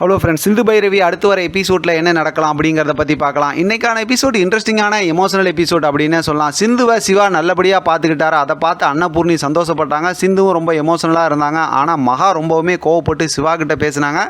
Hello friends Sindhu Bhairavi அடுத்து வர எபிசோடில் என்ன நடக்கலாம் அப்படிங்கிறத பற்றி பார்க்கலாம். இன்றைக்கான எபிசோட் இன்ட்ரெஸ்டிங்கான எமோஷனல் எபிசோட் அப்படின்னு சொல்லலாம். சிந்துவை சிவா நல்லபடியாக பார்த்துக்கிட்டாரு? அதை பார்த்து அன்னபூர்ணி சந்தோஷப்பட்டாங்க. சிந்துவும் ரொம்ப எமோஷனலாக இருந்தாங்க. ஆனால் மகா ரொம்பவுமே கோவப்பட்டு சிவா கிட்ட பேசினாங்க.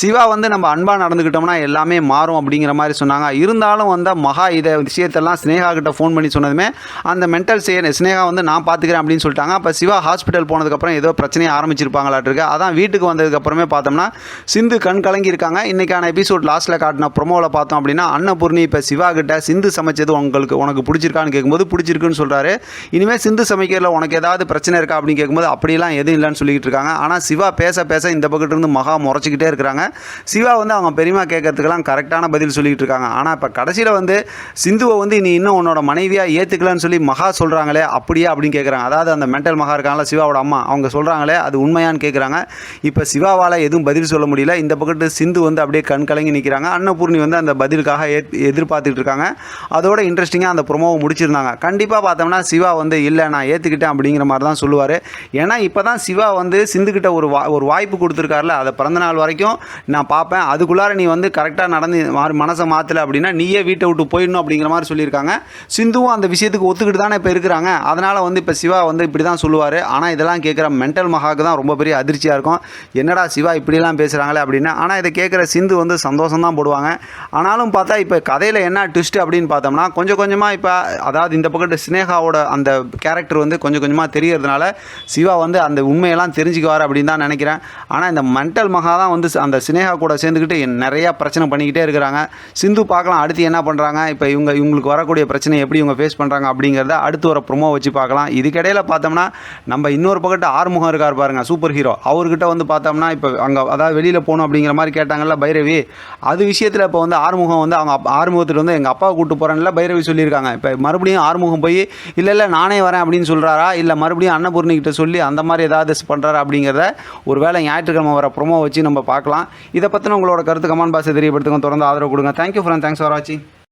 சிவா வந்து நம்ம அன்பாக நடந்துக்கிட்டோம்னா எல்லாமே மாறும் அப்படிங்கிற மாதிரி சொன்னாங்க. இருந்தாலும் வந்து மகா இதை விஷயத்தெல்லாம் ஸ்னேகா கிட்ட ஃபோன் பண்ணி சொன்னதுமே அந்த மென்டல் சே ஸ்னேகா வந்து நான் பார்த்துக்கிறேன் அப்படின்னு சொல்லிட்டாங்க. அப்போ சிவா ஹாஸ்பிட்டல் போனதுக்கப்புறம் ஏதோ பிரச்சனையை ஆரம்பிச்சிருப்பாங்களாட்டிருக்கு. அதான் வீட்டுக்கு வந்ததுக்கப்புறமே பார்த்தோம்னா சிந்து கண் கலங்கி இன்றைக்கான எபிசோட் லாஸ்ட்டில் காட்டின ப்ரொமோவில் பார்த்தோம் அப்படின்னா அன்னபூர்ணி இப்போ சிவா கிட்ட சிந்து சமைச்சது உங்களுக்கு உனக்கு பிடிச்சிருக்கான்னு கேட்கும்போது பிடிச்சிருக்குன்னு சொல்கிறாரு இனிமேல் சிந்து சமைக்கிறதுல உனக்கு ஏதாவது பிரச்சனை இருக்கா அப்படின்னு கேட்கும்போது அப்படிலாம் எதுவும் இல்லைன்னு சொல்லிக்கிட்டு இருக்காங்க. ஆனால் சிவா பேச பேச இந்த பக்கத்துலேருந்து மகா முறைச்சிக்கிட்டே இருக்கிறாங்க. சிவா வந்து அவங்க பெரியமா கேட்கறதுக்கெல்லாம் கரெக்டான பதில் சொல்லிக்கிட்டு இருக்காங்க. ஆனால் இப்போ கடைசியில் வந்து சிந்துவை வந்து நீ இன்னும் உன்னோட மனைவியாக ஏற்றுக்கலான்னு சொல்லி மகா சொல்கிறாங்களே அப்படியே அப்படின்னு கேட்குறாங்க அதாவது அந்த மென்டல் மகா இருக்காங்களா சிவாவோட அம்மா அவங்க சொல்கிறாங்களே அது உண்மையான்னு கேட்குறாங்க இப்போ சிவாவால் எதுவும் பதில் சொல்ல முடியல. இந்த பக்கத்து சிந்து வந்து அப்படியே கண் கலங்கி நிற்கிறாங்க அன்னபூர்ணி வந்து அந்த பதிலுக்காக எதிர்பார்த்துட்டு இருக்காங்க. அதோட இன்ட்ரெஸ்டிங்காக அந்த ப்ரொமோவை முடிச்சிருந்தாங்க. கண்டிப்பாக பார்த்தோம்னா சிவா வந்து இல்லை நான் ஏற்றுக்கிட்டேன் அப்படிங்கிற மாதிரி தான் சொல்லுவார். ஏன்னா இப்போ தான் சிவா வந்து சிந்துக்கிட்ட ஒரு வா ஒரு வாய்ப்பு கொடுத்துருக்காருல. அதை பிறந்த நாள் வரைக்கும் நான் பார்ப்பேன். அதுக்குள்ளார நீ வந்து கரெக்டாக நடந்து மாறு மனசை மாற்றலை அப்படின்னா நீயே வீட்டை விட்டு போயிடணும் அப்படிங்கிற மாதிரி சொல்லியிருக்காங்க. சிந்துவும் அந்த விஷயத்துக்கு ஒத்துக்கிட்டு தானே இப்போ இருக்கிறாங்க. அதனால் வந்து இப்போ சிவா வந்து இப்படி தான் சொல்லுவார். ஆனால் இதெல்லாம் கேட்குற மென்டல் மகாவுக்கு தான் ரொம்ப பெரிய அதிர்ச்சியாக இருக்கும். என்னடா சிவா இப்படிலாம் பேசுகிறாங்களே அப்படின்னு. ஆனால் இதை கேட்குற சிந்து வந்து சந்தோஷம் தான் போடுவாங்க. ஆனாலும் பார்த்தா இப்போ கதையில் என்ன ட்விஸ்ட் அப்படின்னு பார்த்தோம்னா கொஞ்சம் கொஞ்சமாக இப்போ அதாவது இந்த பக்கத்து ஸ்னேகாவோட அந்த கேரக்டர் வந்து கொஞ்சம் கொஞ்சமாக தெரியறதுனால சிவா வந்து அந்த உண்மையெல்லாம் தெரிஞ்சுக்குவார் அப்படின்னு தான் நினைக்கிறேன். ஆனால் இந்த மென்டல் மகா தான் வந்து அந்த ஸ்னேகா கூட சேர்ந்துக்கிட்டு நிறையா பிரச்சனை பண்ணிக்கிட்டே இருக்கிறாங்க. சிந்து பார்க்கலாம் அடுத்து என்ன பண்ணுறாங்க இப்போ இவங்க இவங்களுக்கு வரக்கூடிய பிரச்சனை எப்படி இவங்க ஃபேஸ் பண்ணுறாங்க அப்படிங்கிறத அடுத்து வர ப்ரொமோ வச்சு பார்க்கலாம். இதுக்கிடையில் பார்த்தோம்னா நம்ம இன்னொரு பக்கத்து ஆறுமுகம் இருக்கார் பாருங்க சூப்பர் ஹீரோ அவர்கிட்ட வந்து பார்த்தோம்னா இப்போ அங்கே அதாவது வெளியில் போகணும் அப்படிங்கிற மாதிரி கேட்டாங்கல்ல பைரவி. அது விஷயத்தில் இப்போ வந்து ஆறுமுகம் வந்து அவங்க ஆறுமுகத்தில் வந்து எங்கள் அப்பாவை கூப்பிட்டு போகிறேன்ல பைரவி சொல்லியிருக்காங்க. இப்போ மறுபடியும் ஆறுமுகம் போய் இல்லை இல்லை நானே வரேன் அப்படின்னு சொல்கிறாரா இல்லை மறுபடியும் அன்னபூர்ணிக்கிட்ட சொல்லி அந்த மாதிரி ஏதாவது பண்ணுறாரா அப்படிங்கிறத ஒரு வேளை ஞாயிற்றுக்கிழமை வர ப்ரொமோ வச்சு நம்ம பார்க்கலாம். இதை பற்றின உங்களோட கருத்து கமெண்ட் பாக்ஸை தெரியப்படுத்துங்க. தொடர்ந்து ஆதரவு கொடுங்க. தேங்க்யூ ஃப்ரெண்ட் தேங்க்ஸ் ஃபார் வாட்சிங்